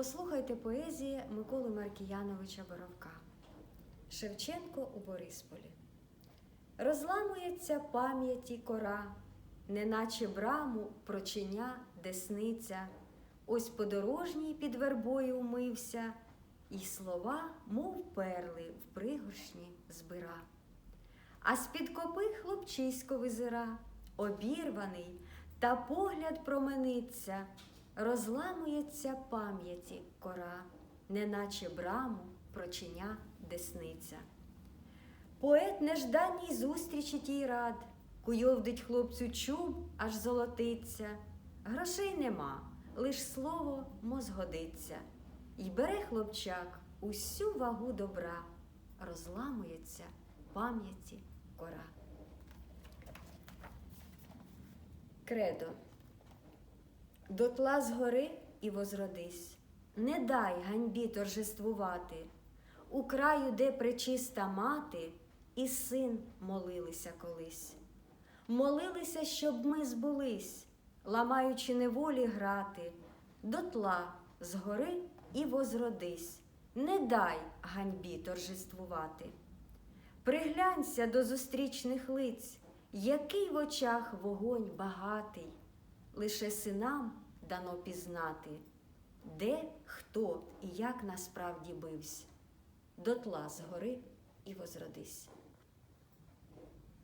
Послухайте поезії Миколи Маркіяновича Боровка. Шевченко у Борисполі. Розламується пам'яті кора, неначе браму прочиня десниця. Ось подорожній під вербою умився, і слова, мов перли, в пригоршні збира. А з-під копи хлопчисько визира, обірваний, та погляд промениться, розламується пам'яті кора, неначе браму прочиня десниця. Поет нежданній зустрічі тій рад, куйовдить хлопцю чуб, аж золотиться. Грошей нема, лиш слово мозгодиться. І бере хлопчак усю вагу добра, розламується пам'яті кора. Кредо. Дотла згори і возродись, не дай ганьбі торжествувати, у краю, де пречиста мати і син молилися колись. Молилися, щоб ми збулись, ламаючи неволі грати, дотла згори і возродись, не дай ганьбі торжествувати. Приглянься до зустрічних лиць, який в очах вогонь багатий, лише синам дано пізнати, де, хто і як насправді бивсь. Дотла згори і возродись.